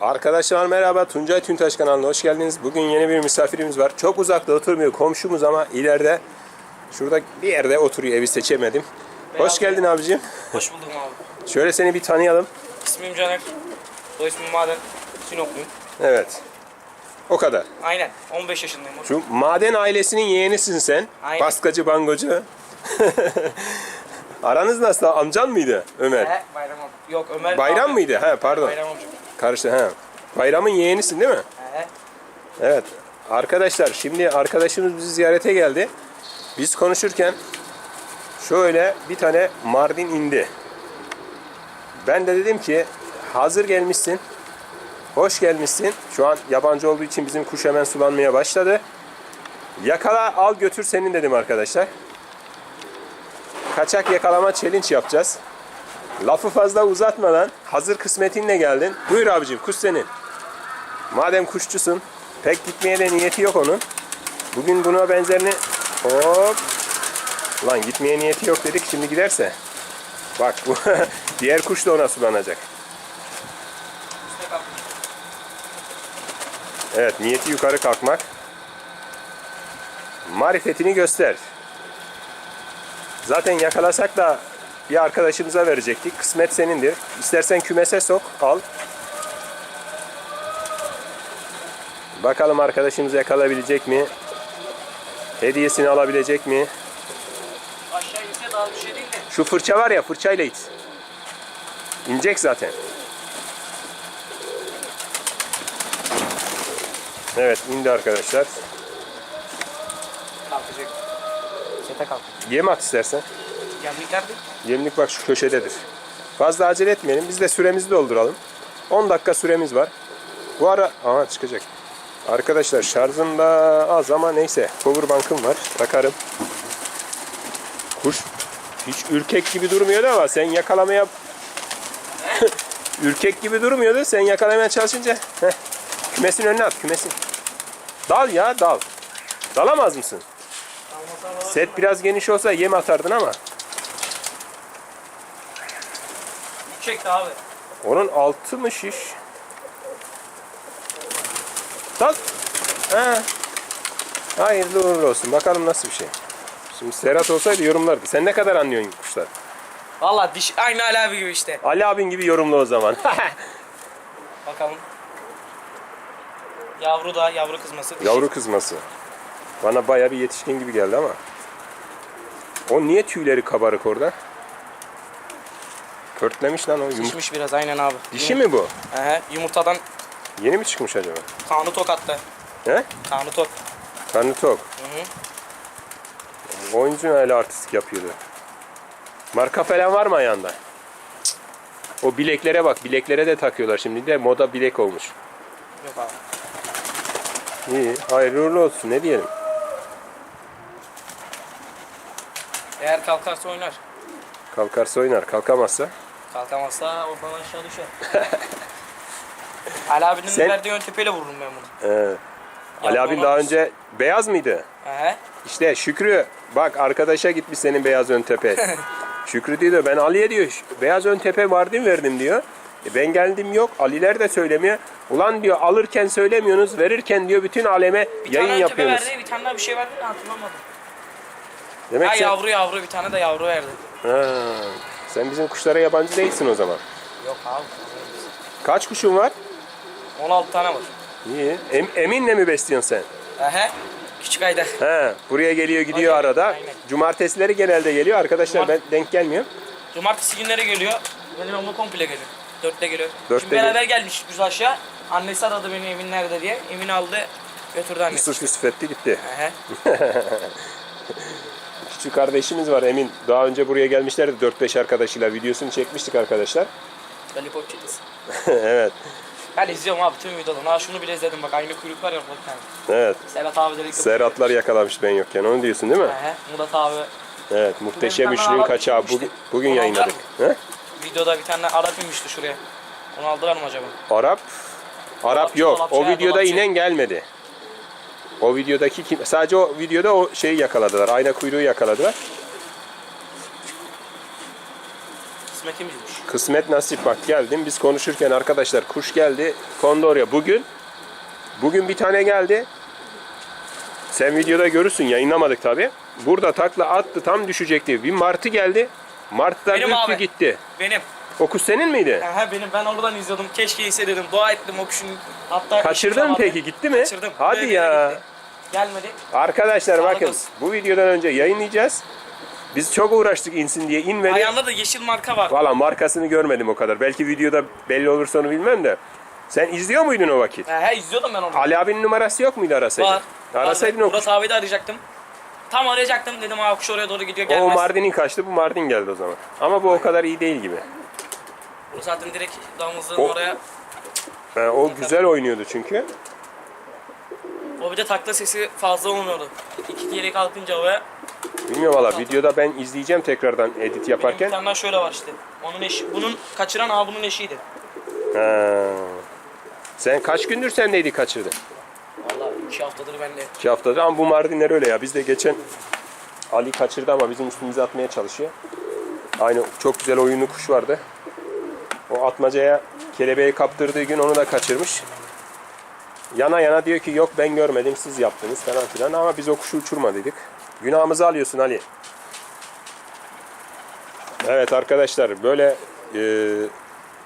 Arkadaşlar merhaba Tuncay Tüntaş kanalına hoş geldiniz. Bugün yeni bir misafirimiz var. Çok uzakta oturmuyor komşumuz ama ileride şurada bir yerde oturuyor evi seçemedim. Hoş geldin abicim. Hoş buldum abi. Şöyle seni bir tanıyalım. İsmim Caner. Soy ismim Maden. Sinopluyum. Evet. O kadar. Aynen. 15 yaşındayım. Şu maden ailesinin yeğenisin sen. Aynen. Baskacı bangocu. Aranız nasıl? Amcan mıydı Ömer? He, Bayram. Yok Ömer Bayram abi. mıydı? Ha pardon. Bayram amca. Karıştı ha. Bayramın yeğenisin değil mi? He. Evet. Arkadaşlar şimdi arkadaşımız bizi ziyarete geldi. Biz konuşurken şöyle bir tane Mardin indi. Ben de dedim ki hazır gelmişsin. Hoş gelmişsin. Şu an yabancı olduğu için bizim kuş hemen sulanmaya başladı. Yakala al götür senin dedim arkadaşlar. Kaçak yakalama challenge yapacağız. Lafı fazla uzatmadan hazır kısmetinle geldin. Buyur abicim kuş senin. Madem kuşçusun, pek gitmeye de niyeti yok onun. Bugün buna benzerini hop. Lan gitmeye niyeti yok dedik şimdi giderse. Bak bu diğer kuş da ona sulanacak. Evet niyeti yukarı kalkmak. Marifetini göster. Zaten yakalasak da bir arkadaşımıza verecektik. Kısmet senindir. İstersen kümese sok, al. Bakalım arkadaşımız yakalayabilecek mi? Hediyesini alabilecek mi? Aşağı inse daha bir şey değil de. Şu fırça var ya fırçayla it. İnecek zaten. Evet indi arkadaşlar. Kalkacak. Sete kalk. Yem at istersen. Gemlik nerede? Yemlik bak şu köşededir. Fazla acele etmeyelim. Biz de süremizi dolduralım. 10 dakika süremiz var. Bu ara... Aha çıkacak. Arkadaşlar şarjım da az ama neyse. Power bank'ım var. Takarım. Kuş hiç ürkek gibi durmuyordu ama sen yakalamaya... ürkek gibi durmuyordu. Sen yakalamaya çalışınca... Kümesin önüne at kümesin. Dal ya dal. Dalamaz mısın? Set biraz geniş olsa yem atardın ama. Çekti abi. Onun altı mı şiş? Tak. Ha. Hayırlı uğurlu olsun. Bakalım nasıl bir şey. Şimdi Serhat olsaydı yorumlardı. Sen ne kadar anlıyorsun kuşlar? Valla diş aynı Ali abi gibi işte. Ali abin gibi yorumla o zaman. Bakalım. Yavru da yavru kızması. dişi. Yavru kızması. Bana baya bir yetişkin gibi geldi ama. O niye tüyleri kabarık orada? Pörtlemiş lan o. Yum- Şişmiş biraz aynen abi. Dişi mi bu? He, yumurtadan Yeni mi çıkmış acaba? kanı tok attı. He? Kanı tok. Karnı tok. Hı hı. Oyuncu öyle artistik yapıyordu. Marka falan var mı ayağında? O bileklere bak. Bileklere de takıyorlar şimdi de moda bilek olmuş. Yok abi. İyi. Hayırlı uğurlu olsun. Ne diyelim? Eğer kalkarsa oynar. Kalkarsa oynar. Kalkamazsa. Kalkamazsa oradan aşağı düşer. Ali abinin Sen- verdiği ön tepeyle vururum ben bunu. Ee, Ali abin daha önce beyaz mıydı? He. İşte Şükrü bak arkadaşa gitmiş senin beyaz ön tepe. Şükrü diyor ben Ali'ye diyor "Şu beyaz ön tepe mı verdim diyor. E ben geldim yok. Aliler de söylemiyor. Ulan diyor alırken söylemiyorsunuz verirken diyor bütün aleme Bir yayın tane ön tepe yapıyorsunuz. verdi, bir tane daha bir şey verdi de hatırlamadım. Demek Ha sen, yavru yavru bir tane de yavru verdi. Ha, sen bizim kuşlara yabancı değilsin o zaman. Yok abi. Kaç kuşun var? 16 tane var. İyi. Em, eminle mi besliyorsun sen? Ehe. Küçük ayda. He, buraya geliyor gidiyor Aynen, arada. aynen. Cumartesileri genelde geliyor. Arkadaşlar Cumart- ben denk gelmiyor. Cumartesi günleri geliyor. Benim ama komple geliyor. Dörtte geliyor. Dörtte Şimdi beraber gelmiş biz aşağı. Annesi aradı beni Emin nerede diye. Emin aldı götürdü annesi. Yusuf Yusuf etti gitti. Ehe. Küçük kardeşimiz var Emin. Daha önce buraya gelmişlerdi 4-5 arkadaşıyla. Videosunu çekmiştik arkadaşlar. Lollipop çetesi. evet. Ben izliyorum abi tüm videolarını. Ha şunu bile izledim bak aynı kuyruk var ya bak yani. Evet. Serhat abi dedik. Serhatlar yakalamış ben yokken. Onu diyorsun değil mi? Ehe. Murat abi. Evet. Muhteşem Bir Üçlü'nün kaçağı. Bugün, bugün Onu yayınladık. He? Videoda bir tane Arap inmişti şuraya. Onu aldılar mı acaba? Arap. Arap Dolapçı, yok. dolapçı, O ha, videoda dolapçı. inen gelmedi. O videodaki kim? Sadece o videoda o şeyi yakaladılar. Ayna kuyruğu yakaladılar. kısmetimizmiş. Kısmet nasip bak geldim. Biz konuşurken arkadaşlar kuş geldi. Kondu oraya. Bugün bugün bir tane geldi. Sen videoda görürsün. Yayınlamadık tabi. Burada takla attı tam düşecekti. Bir martı geldi. Martılar Benim abi. gitti. Benim. O kuş senin miydi? Aha benim ben oradan izliyordum. Keşke iyiyse dedim. Dua ettim o kuşun. Hatta Kaçırdın mı peki? Gitti mi? Kaçırdım. Hadi Böyle ya. gitti. Gelmedi. Arkadaşlar bakın bu videodan önce yayınlayacağız. Biz çok uğraştık insin diye inmedi. Ayağında da yeşil marka var. Valla markasını görmedim o kadar. Belki videoda belli olur sonu bilmem de. Sen izliyor muydun o vakit? He, he izliyordum ben onu. Ali abinin numarası yok muydu arasaydın? Var. Arasaydın o. Murat abi de arayacaktım. Tam arayacaktım dedim abi kuş oraya doğru gidiyor O gelmez. Mardin'in kaçtı bu Mardin geldi o zaman. Ama bu o kadar iyi değil gibi. Bu zaten direkt damızlığın O- oraya. Ha, o güzel oynuyordu çünkü. O bir de takla sesi fazla olmuyordu. İki kere kalkınca havaya. Bilmiyorum valla videoda ben izleyeceğim tekrardan edit bir yaparken. tane daha şöyle var işte. Onun eşi, bunun kaçıran abi bunun eşiydi. Ha. Sen kaç gündür sendeydi kaçırdın? Vallahi iki haftadır bende. İki haftadır ama bu Mardinler öyle ya. Biz de geçen Ali kaçırdı ama bizim üstümüze atmaya çalışıyor. Aynı çok güzel oyunlu kuş vardı. O atmacaya kelebeği kaptırdığı gün onu da kaçırmış. Yana yana diyor ki yok ben görmedim siz yaptınız falan filan ama biz o kuşu uçurmadıydık. Günahımızı alıyorsun Ali. Evet arkadaşlar böyle e,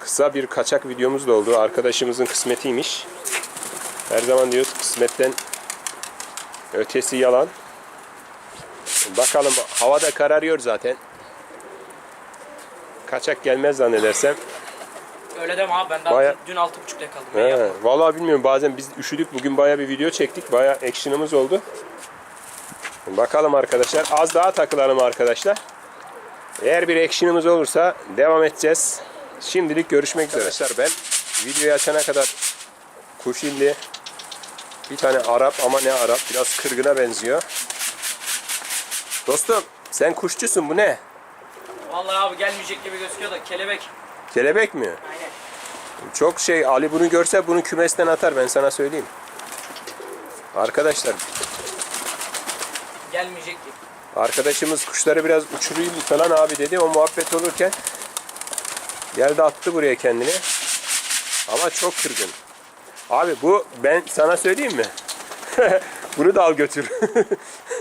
kısa bir kaçak videomuz da oldu. Arkadaşımızın kısmetiymiş. Her zaman diyoruz kısmetten ötesi yalan. Bakalım havada kararıyor zaten. Kaçak gelmez zannedersem. Öyle deme abi ben daha Baya- dün altı buçukta kaldım. Ben He, yapmadım. vallahi bilmiyorum bazen biz üşüdük bugün baya bir video çektik baya action'ımız oldu. Bakalım arkadaşlar az daha takılalım arkadaşlar. Eğer bir action'ımız olursa devam edeceğiz. Şimdilik görüşmek üzere. Arkadaşlar ben videoyu açana kadar kuş indi. Bir tane Arap ama ne Arap biraz kırgına benziyor. Dostum sen kuşçusun bu ne? Vallahi abi gelmeyecek gibi gözüküyor da kelebek. Kelebek mi? Aynen. Çok şey Ali bunu görse bunu kümesten atar ben sana söyleyeyim. Arkadaşlar Gelmeyecek gibi. arkadaşımız kuşları biraz uçurayım falan abi dedi o muhabbet olurken geldi attı buraya kendini. Ama çok kırgın. Abi bu ben sana söyleyeyim mi? bunu da al götür.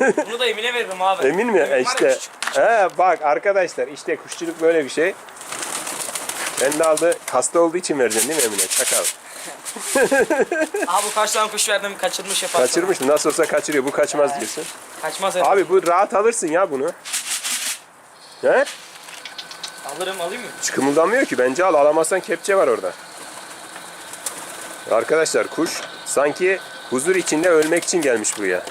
Bunu da Emine veririm abi. Emin mi? Emin işte. He bak arkadaşlar işte kuşçuluk böyle bir şey. Ben de aldı hasta olduğu için vereceksin değil mi Emine? Çakal. Abi kaç tane kuş verdim kaçırmış yaparsın. Kaçırmış mı? Nasıl olsa kaçırıyor. Bu kaçmaz diyorsun. Kaçmaz herif. Abi bu rahat alırsın ya bunu. He? Alırım alayım mı? Hiç kımıldamıyor ki. Bence al. Alamazsan kepçe var orada. Arkadaşlar kuş sanki huzur içinde ölmek için gelmiş buraya.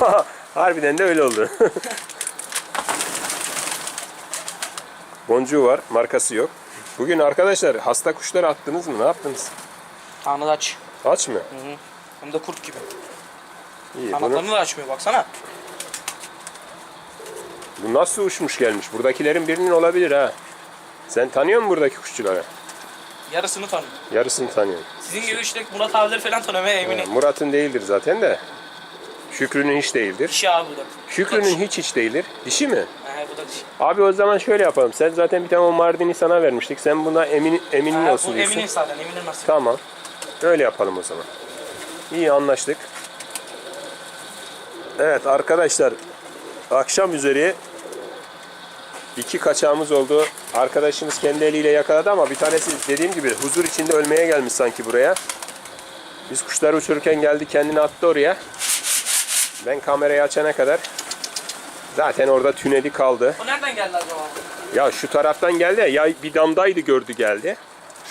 Harbiden de öyle oldu. Boncuğu var. Markası yok. Bugün arkadaşlar hasta kuşları attınız mı? Ne yaptınız? Kanı aç. Aç mı? Hı hı. Hem de kurt gibi. İyi. Bunu, Kanatlarını da açmıyor baksana. bu nasıl uçmuş gelmiş? Buradakilerin birinin olabilir ha. Sen tanıyor musun buradaki kuşçuları? Yarısını tanıyor. Yarısını tanıyorum. Sizin gibi işte Murat abileri falan tanıyor ve eminim. Murat'ın değildir zaten de. Şükrü'nün hiç değildir. Dişi abi bu da. Şükrü'nün hiç hiç değildir. Dişi mi? He bu da dişi. Abi o zaman şöyle yapalım. Sen zaten bir tane o Mardin'i sana vermiştik. Sen buna emin eminin Ha, olsun bu diyorsun. eminim zaten eminim nasıl. Tamam. Öyle yapalım o zaman. İyi anlaştık. Evet arkadaşlar. Akşam üzeri iki kaçağımız oldu. Arkadaşımız kendi eliyle yakaladı ama bir tanesi dediğim gibi huzur içinde ölmeye gelmiş sanki buraya. Biz kuşları uçururken geldi kendini attı oraya. Ben kamerayı açana kadar zaten orada tüneli kaldı. O nereden geldi acaba? Ya şu taraftan geldi ya, ya bir damdaydı gördü geldi.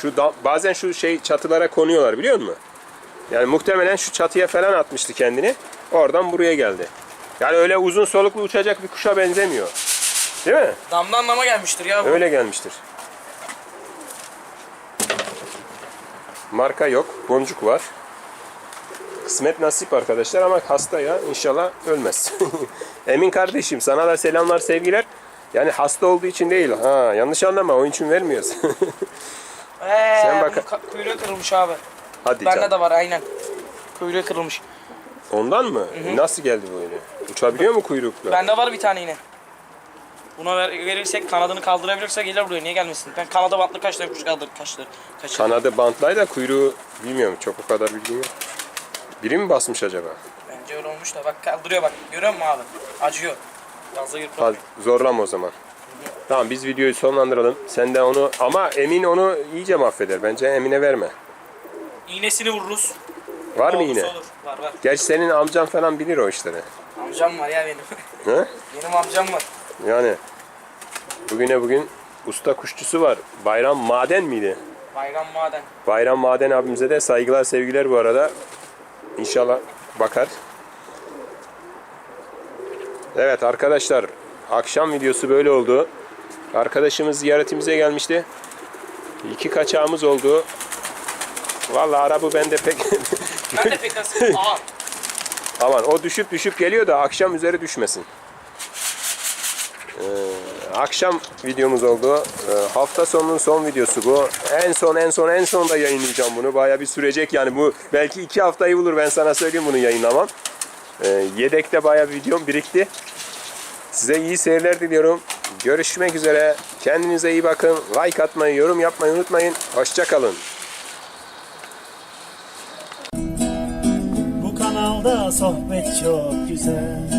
Şu da, bazen şu şey çatılara konuyorlar biliyor musun? Yani muhtemelen şu çatıya falan atmıştı kendini. Oradan buraya geldi. Yani öyle uzun soluklu uçacak bir kuşa benzemiyor. Değil mi? Damdan dama gelmiştir ya bu. Öyle gelmiştir. Marka yok. Boncuk var. Kısmet nasip arkadaşlar ama hasta ya. İnşallah ölmez. Emin kardeşim sana da selamlar sevgiler. Yani hasta olduğu için değil. Ha yanlış anlama onun için vermiyoruz. Ee, Sen bak- kuyruğu kırılmış abi. Hadi Bende canım. de var aynen. Kuyruğu kırılmış. Ondan mı? Nasıl geldi böyle? Uçabiliyor mu kuyrukla? Bende var bir tane yine. Buna ver, verirsek kanadını kaldırabilirse gelir buraya. Niye gelmesin? Ben kanada bantlı tane kuş kaldır kaçtır. Kaç Kanadı bantlayı da kuyruğu bilmiyorum. Çok o kadar bilgim yok. Biri mi basmış acaba? Bence öyle olmuş da bak kaldırıyor bak. Görüyor musun abi? Acıyor. Fazla yırtılıyor. zorlama o zaman. Tamam biz videoyu sonlandıralım. Sen de onu ama Emin onu iyice mahveder. Bence Emin'e verme. İğnesini vururuz. Var mı Olursa yine? Olur. Var var. Gerçi senin amcan falan bilir o işleri. Amcam var ya benim. He? benim amcam var. Yani bugüne bugün usta kuşçusu var. Bayram Maden miydi? Bayram Maden. Bayram Maden abimize de saygılar sevgiler bu arada. İnşallah bakar. Evet arkadaşlar akşam videosu böyle oldu. Arkadaşımız ziyaretimize gelmişti. İki kaçağımız oldu. Vallahi arabı bende pek Ben de pek nasıl? Aa. aman o düşüp düşüp geliyor da akşam üzeri düşmesin. Ee, akşam videomuz oldu. Ee, hafta sonunun son videosu bu. En son en son en sonda yayınlayacağım bunu. Baya bir sürecek yani bu belki iki haftayı bulur ben sana söyleyeyim bunu yayınlamam. Ee, yedekte baya bir videom birikti. Size iyi seyirler diliyorum. Görüşmek üzere. Kendinize iyi bakın. Like atmayı, yorum yapmayı unutmayın. Hoşçakalın. Bu kanalda sohbet çok güzel